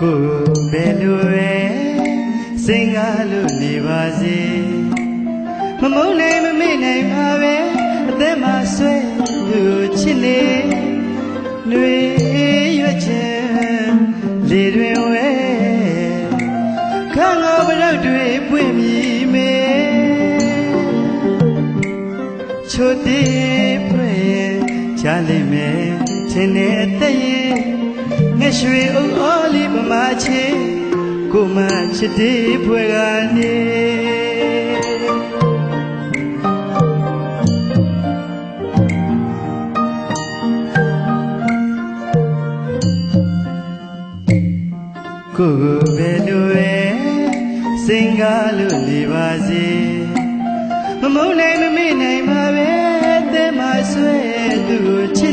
ကိုဘယ်လိုပဲစင်ကားလို့နေပါစေမမုန်းနိုင်မမေ့နိုင်ပါပဲအသက်မှာဆွဲလို့ချစ်နေနှွေရွက်ချင်လေတွင်ဝဲခန်းငါဘရောက်တွေပွင့်မြည်မေချိုတည်ဖွင့်ချလိမ့်မယ်ခြင်းနဲ့အသက်ရဲ့ ငှက်ရွှေအုပ်အော်လေးပမာချေကိုမချစ်တေးဖွယ်ကနေကိုကိုပဲတို့ရဲ့စင်ကားလို့နေပါစေမမုန်းနိုင်မမေ့နိုင်ပါပဲတဲမှာဆွဲသူကိုချ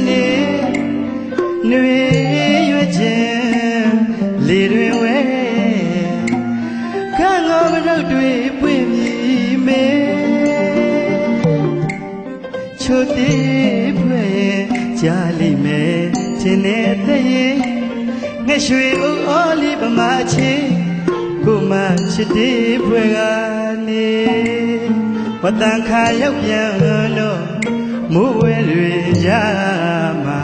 ချိုတေးဖွဲ့ရဲ့ကြားလိမ့်မယ်ခြင်းနဲ့တည်းရဲ့ငှက်ရွှေအုပ်အော်လေးပမာချေကိုမချစ်တေးဖွဲ့ကနေဝတန်ခါရောက်ပြန်တော့မိုးဝဲတွေရမှာ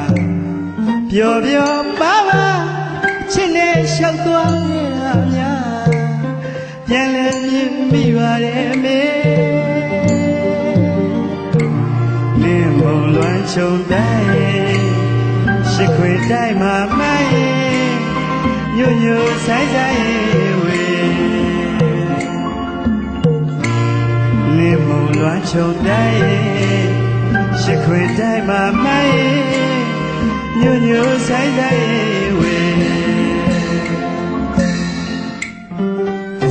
ပျော်ပျော်ပါပါချစ်နဲ့ရှောက်သွားနေတာများပြန်လဲမြင်မိပါတယ်မေ ချုံတိုင်းရှိခွေတိုင်းမှာမိုင်းညွညွဆိုင်ဆိုင်ဝေလင်းမုံလွမ်းချုံတိုင်းရှိခွေတိုင်းမှာမိုင်းညွညွဆိုင်ဆိုင်ဝေ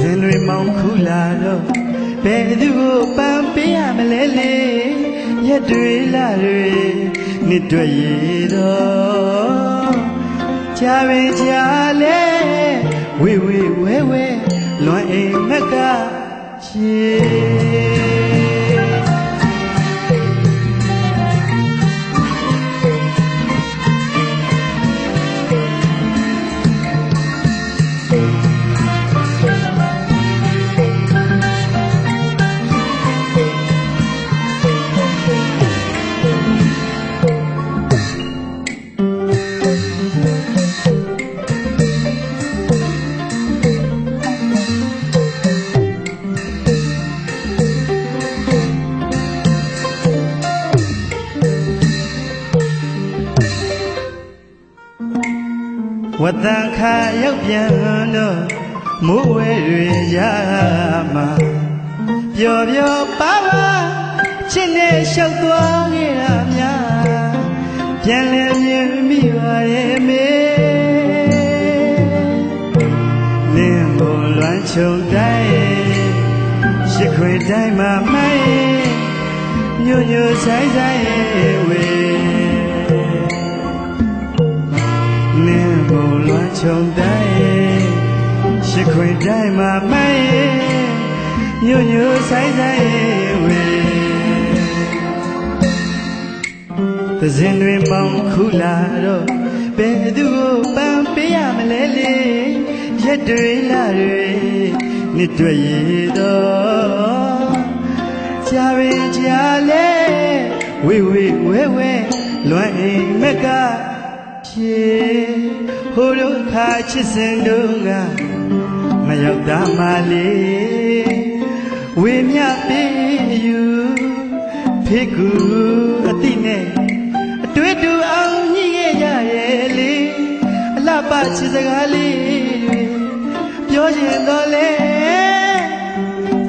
ရင်တွေမောင်ခူလာတော့ဘယ်သူကိုပန်ပေးရမလဲလေ ရက်တွေလာတွေနှစ်တွေ့ရတော့ကြာပင်ကြာလဲဝေဝေဝဲဝဲလွန်အိမ်မက်ကချေ ဝတန်ခါရောက်ပြန်တော့မိုးဝဲတွေရမှာပျော်ပျော်ပါပါချစ်နဲ့ရှောက်သွားခဲ့တာများပြန်လဲမြင်မိပါရဲ့မေလင်းဘုံလွမ်းချုံတိုင်းရှိခွေတိုင်းမှာမိုင်းညို့ညို့ဆိုင်ဆိုင်ဝေ နင်းဘုံလွမ်းချုံတိုင်းရှိခွေတိုင်းမှာမိုင်းညို့ညို့ဆိုင်ဆိုင်ဝေသဇင်တွေမောင်ခူလာတော့ဘယ်သူကိုပန်ပေးရမလဲလေရက်တွေလာတွေနှစ်တွေ့ရတော့ကြာပင်ကြာလဲဝေဝေဝဲဝဲလွမ်းအိမ်မက်က ဖြေဟိုတို့ခါချစ်စင်တို့ကမရောက်သားမလေးဝေမြပေးယူဖေကူအတိနဲ့အတွေ့တူအောင်ညှိခဲ့ကြရဲ့လေအလှပချစ်စကားလေးတွေပြောချင်တော့လေ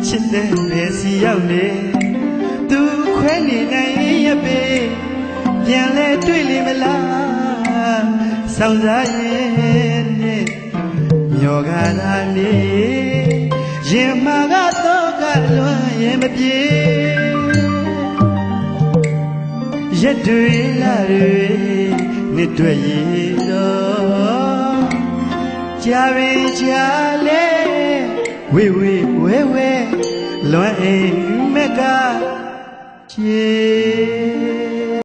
ချစ်တဲ့ပဲစီရောက်နေသူခွဲနေနိုင်ရဲ့ပေပြန်လဲတွေ့လိမ့်မလား ဆောင်စားရဲ့နဲ့မျောကလာနေရင်မာကတော့ကလွန်ရင်မပြေရက်တွေလာတွေနှစ်တွေ့ရတော့ကြာပင်ကြာလဲဝေဝေဝဲဝဲလွန်အိမ်မက်ကချေ